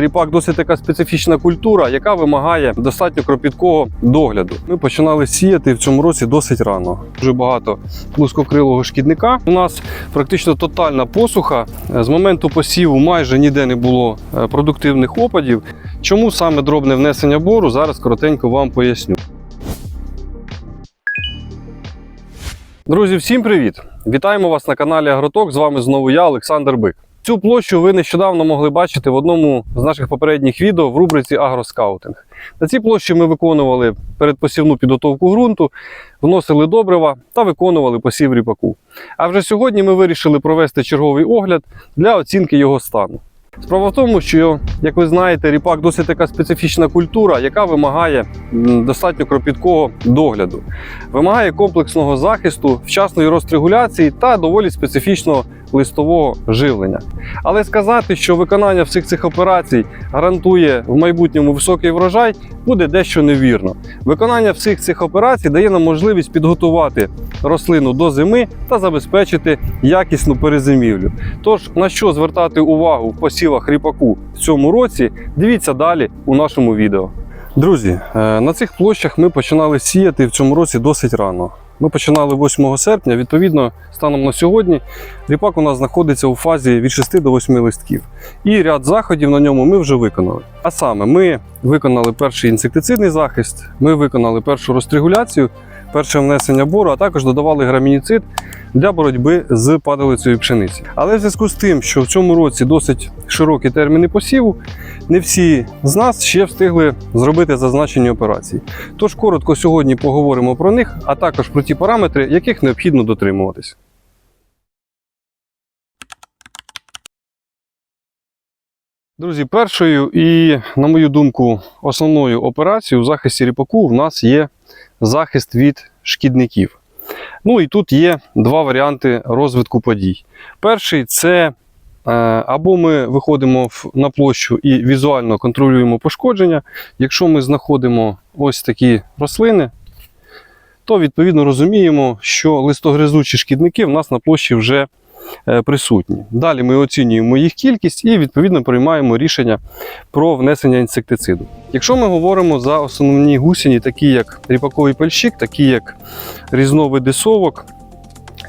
Ріпак досить така специфічна культура, яка вимагає достатньо кропіткого догляду. Ми починали сіяти в цьому році досить рано. Дуже багато плоскокрилого шкідника. У нас практично тотальна посуха. З моменту посіву майже ніде не було е, продуктивних опадів. Чому саме дробне внесення бору? Зараз коротенько вам поясню. Друзі, всім привіт! Вітаємо вас на каналі Агроток. З вами знову я, Олександр Бик. Цю площу ви нещодавно могли бачити в одному з наших попередніх відео в рубриці Агроскаутинг. На цій площі ми виконували передпосівну підготовку ґрунту, вносили добрива та виконували посів ріпаку. А вже сьогодні ми вирішили провести черговий огляд для оцінки його стану. Справа в тому, що, як ви знаєте, ріпак досить така специфічна культура, яка вимагає достатньо кропіткого догляду, вимагає комплексного захисту, вчасної розрегуляції та доволі специфічного листового живлення. Але сказати, що виконання всіх цих операцій гарантує в майбутньому високий врожай, буде дещо невірно. Виконання всіх цих операцій дає нам можливість підготувати рослину до зими та забезпечити якісну перезимівлю. Тож на що звертати увагу в посівах ріпаку в цьому році, дивіться далі у нашому відео. Друзі, е, на цих площах ми починали сіяти в цьому році досить рано. Ми починали 8 серпня. Відповідно, станом на сьогодні ріпак у нас знаходиться у фазі від 6 до 8 листків. І ряд заходів на ньому ми вже виконали. А саме, ми виконали перший інсектицидний захист, ми виконали першу розтригуляцію, перше внесення бору, а також додавали грамініцид для боротьби з падалицею пшениці. Але в зв'язку з тим, що в цьому році досить широкі терміни посіву, не всі з нас ще встигли зробити зазначені операції. Тож коротко сьогодні поговоримо про них, а також про ті параметри, яких необхідно дотримуватись. Друзі, першою і, на мою думку, основною операцією у захисті ріпаку в нас є захист від шкідників. Ну і тут є два варіанти розвитку подій. Перший це е, або ми виходимо на площу і візуально контролюємо пошкодження. Якщо ми знаходимо ось такі рослини, то відповідно розуміємо, що листогризучі шкідники в нас на площі вже присутні. Далі ми оцінюємо їх кількість і відповідно приймаємо рішення про внесення інсектициду. Якщо ми говоримо за основні гусені, такі як ріпаковий пельщик, такі як різновиди совок,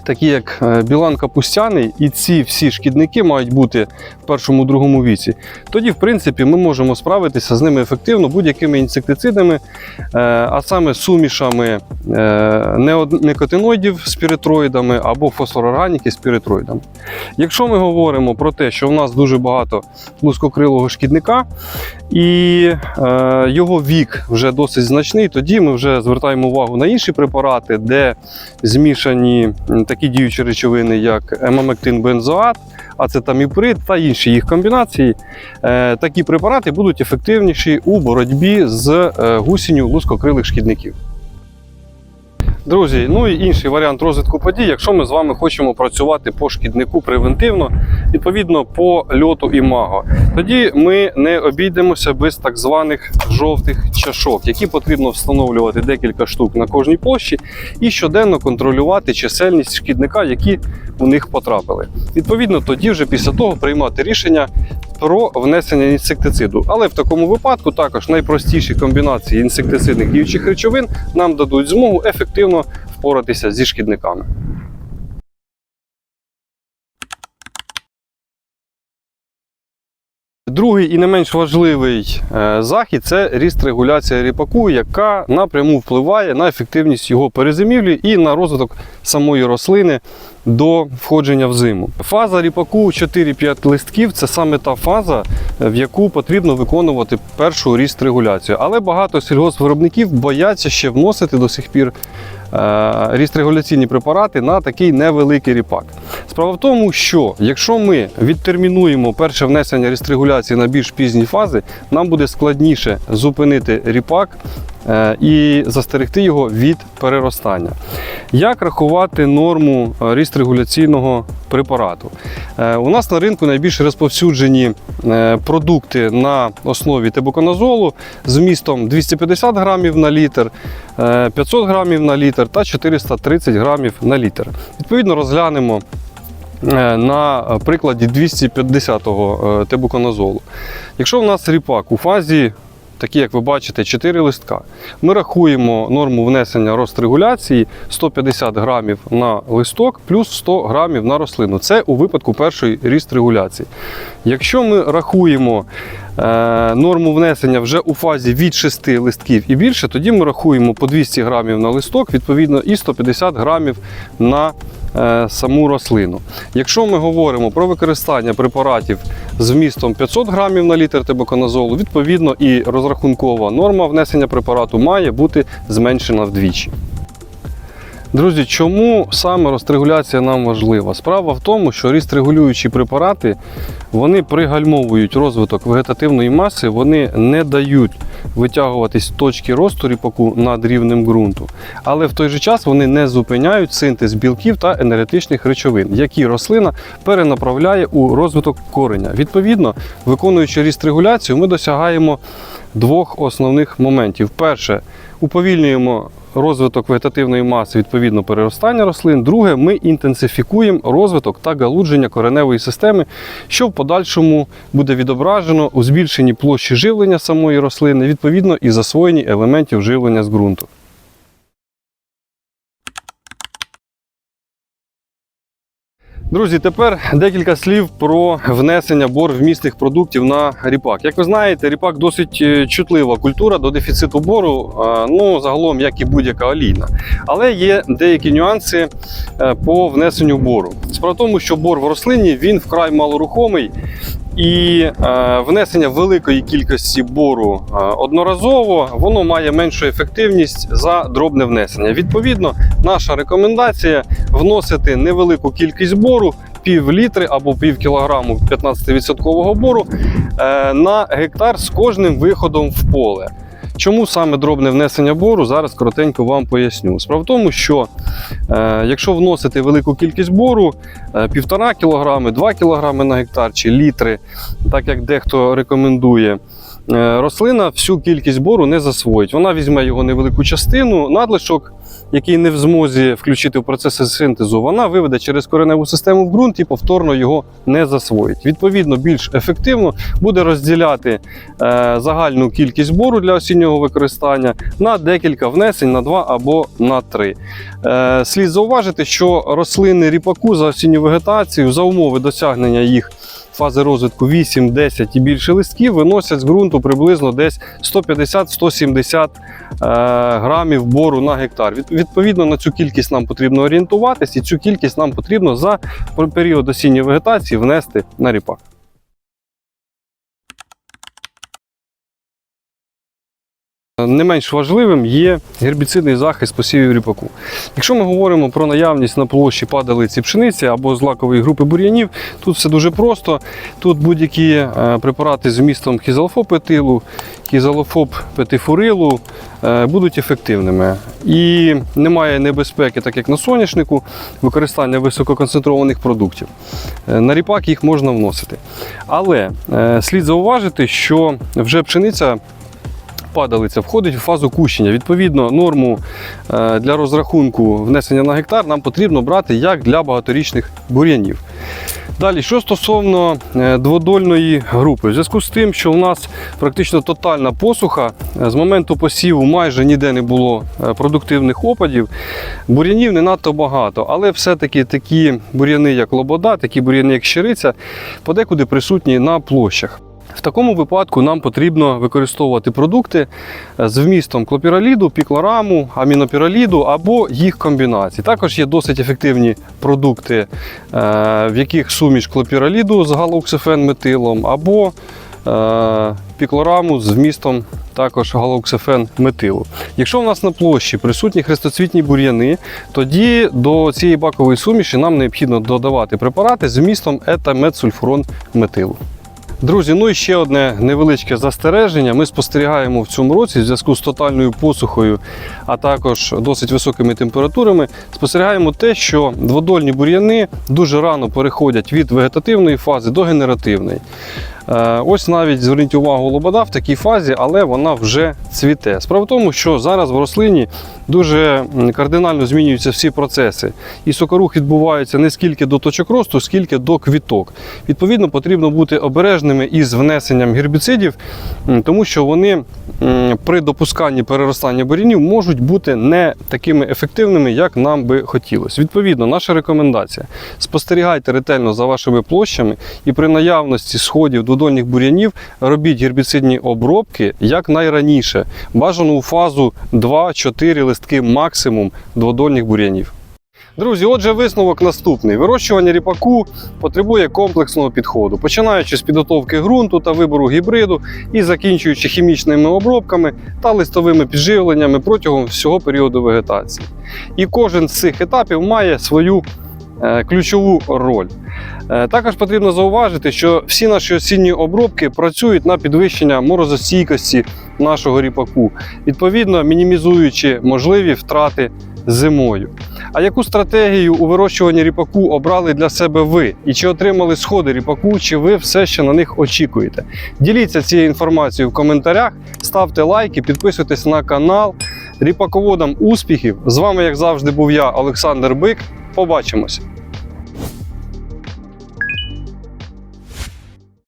такі як е, білан капустяний, і ці всі шкідники мають бути в першому другому віці, тоді, в принципі, ми можемо справитися з ними ефективно будь-якими інсектицидами, е, а саме сумішами е, неод- з піритроїдами або фосфорорганіки з піритроїдами. Якщо ми говоримо про те, що в нас дуже багато плоскокрилого шкідника, і е, його вік вже досить значний, тоді ми вже звертаємо увагу на інші препарати, де змішані такі діючі речовини, як емамектин бензоат, ацетаміприд та інші їх комбінації. Е, такі препарати будуть ефективніші у боротьбі з е, гусінню лускокрилих шкідників. Друзі, ну і інший варіант розвитку подій, якщо ми з вами хочемо працювати по шкіднику превентивно, відповідно по льоту і маго, тоді ми не обійдемося без так званих жовтих чашок, які потрібно встановлювати декілька штук на кожній площі і щоденно контролювати чисельність шкідника, які у них потрапили. Відповідно, тоді вже після того приймати рішення про внесення інсектициду. Але в такому випадку також найпростіші комбінації інсектицидних діючих речовин нам дадуть змогу ефективно впоратися зі шкідниками. Другий і не менш важливий е, захід це ріст регуляція ріпаку, яка напряму впливає на ефективність його перезимівлі і на розвиток самої рослини до входження в зиму. Фаза ріпаку 4-5 листків це саме та фаза, в яку потрібно виконувати першу ріст регуляцію. Але багато сільгоспвиробників бояться ще вносити до сих пір е, рістрегуляційні препарати на такий невеликий ріпак. Справа в тому, що якщо ми відтермінуємо перше внесення рістрегуляції на більш пізні фази, нам буде складніше зупинити ріпак е, і застерегти його від переростання. Як рахувати норму е, рістрегуляційного препарату? Е, У нас на ринку найбільш розповсюджені е, продукти на основі тебуконазолу з вмістом 250 грамів на літр, е, 500 грамів на літр та 430 грамів на літр. Відповідно, розглянемо е, на прикладі 250-го е, тебуконазолу. Якщо в нас ріпак у фазі, такі як ви бачите, 4 листка, ми рахуємо норму внесення розрегуляції 150 грамів на листок плюс 100 грамів на рослину. Це у випадку першої ріст регуляції. Якщо ми рахуємо е, норму внесення вже у фазі від 6 листків і більше, тоді ми рахуємо по 200 грамів на листок, відповідно, і 150 грамів на е, саму рослину. Якщо ми говоримо про використання препаратів з вмістом 500 грамів на літр тебоконазолу, відповідно і розрахункова норма внесення препарату має бути зменшена вдвічі. Друзі, чому саме розрегуляція нам важлива? Справа в тому, що рістрегулюючі препарати вони пригальмовують розвиток вегетативної маси, вони не дають витягуватись точки росту ріпаку над рівнем ґрунту. Але в той же час вони не зупиняють синтез білків та енергетичних речовин, які рослина перенаправляє у розвиток кореня. Відповідно, виконуючи рістрегуляцію, ми досягаємо двох основних моментів. Перше, уповільнюємо розвиток вегетативної маси, відповідно переростання рослин. Друге, ми інтенсифікуємо розвиток та галудження кореневої системи, що в подальшому буде відображено у збільшенні площі живлення самої рослини, відповідно і засвоєнні елементів живлення з ґрунту. Друзі, тепер декілька слів про внесення бор вмісних продуктів на ріпак. Як ви знаєте, ріпак досить е, чутлива культура до дефіциту бору, ну загалом, як і будь-яка олійна. Але є деякі нюанси е, по внесенню бору. Справа в тому, що бор в рослині він вкрай малорухомий. І е, внесення великої кількості бору е, одноразово воно має меншу ефективність за дробне внесення. Відповідно, наша рекомендація вносити невелику кількість бору, пів літри або пів кілограму 15% бору е, на гектар з кожним виходом в поле. Чому саме дробне внесення бору? Зараз коротенько вам поясню. Справа в тому, що е, якщо вносити велику кількість бору, е, півтора кілограми, 2 кілограми на гектар чи літри, так як дехто рекомендує, е, рослина всю кількість бору не засвоїть. Вона візьме його невелику частину, надлишок, який не в змозі включити в процеси синтезу, вона виведе через кореневу систему в ґрунт і повторно його не засвоїть. Відповідно, більш ефективно буде розділяти е, загальну кількість бору для осіннього використання на декілька внесень, на два або на три. Е, слід зауважити, що рослини ріпаку за осінню вегетацію за умови досягнення їх фази розвитку 8, 10 і більше листків виносять з ґрунту приблизно десь 150-170 е, грамів бору на гектар. Відповідно на цю кількість нам потрібно орієнтуватись, і цю кількість нам потрібно за період осінньої вегетації внести на ріпак. Не менш важливим є гербіцидний захист посівів ріпаку. Якщо ми говоримо про наявність на площі падалиці пшениці або злакової групи бур'янів, тут все дуже просто. Тут будь-які е, препарати з вмістом хізалофоп-етилу, хізалофоп-петифурилу е, будуть ефективними. І немає небезпеки, так як на соняшнику, використання висококонцентрованих продуктів. Е, На ріпак їх можна вносити. Але слід зауважити, що вже пшениця падалиця входить у фазу кущення. Відповідно, норму е, для розрахунку внесення на гектар нам потрібно брати як для багаторічних бур'янів. Далі, що стосовно е, дводольної групи, в зв'язку з тим, що у нас практично тотальна посуха, е, з моменту посіву майже ніде не було продуктивних опадів, бур'янів не надто багато, але все-таки такі бур'яни, як лобода, такі бур'яни, як щириця, подекуди присутні на площах. В такому випадку нам потрібно використовувати продукти з вмістом клопіраліду, піклораму, амінопіраліду або їх комбінацій. Також є досить ефективні продукти, е, в яких суміш клопіраліду з галоксифен-метилом або е, піклораму з вмістом також галоксифен-метилу. Якщо в нас на площі присутні хрестоцвітні бур'яни, тоді до цієї бакової суміші нам необхідно додавати препарати з вмістом етаметсульфурон метилу. Друзі, ну і ще одне невеличке застереження. Ми спостерігаємо в цьому році в зв'язку з тотальною посухою, а також досить високими температурами. Спостерігаємо те, що дводольні бур'яни дуже рано переходять від вегетативної фази до генеративної. Е, Ось навіть зверніть увагу, лобода в такій фазі, але вона вже цвіте. Справа в тому, що зараз в рослині дуже кардинально змінюються всі процеси. І сокорух відбувається не скільки до точок росту, скільки до квіток. Відповідно, потрібно бути обережними із внесенням гербіцидів, тому що вони при допусканні переростання бур'янів можуть бути не такими ефективними, як нам би хотілося. Відповідно, наша рекомендація: спостерігайте ретельно за вашими площами і при наявності сходів додольних бур'янів робіть гербіцидні обробки якнайраніше. Бажано у фазу 2-4 листки максимум дводольних бур'янів. Друзі, отже, висновок наступний: вирощування ріпаку потребує комплексного підходу, починаючи з підготовки ґрунту та вибору гібриду і закінчуючи хімічними обробками та листовими підживленнями протягом всього періоду вегетації. І кожен з цих етапів має свою е, ключову роль. Е, Також потрібно зауважити, що всі наші осінні обробки працюють на підвищення морозостійкості нашого ріпаку, відповідно мінімізуючи можливі втрати зимою. А яку стратегію у вирощуванні ріпаку обрали для себе ви? І чи отримали сходи ріпаку, чи ви все ще на них очікуєте? Діліться цією інформацією в коментарях, ставте лайки, підписуйтесь на канал. Ріпаководам успіхів! З вами, як завжди, був я, Олександр Бик. Побачимось!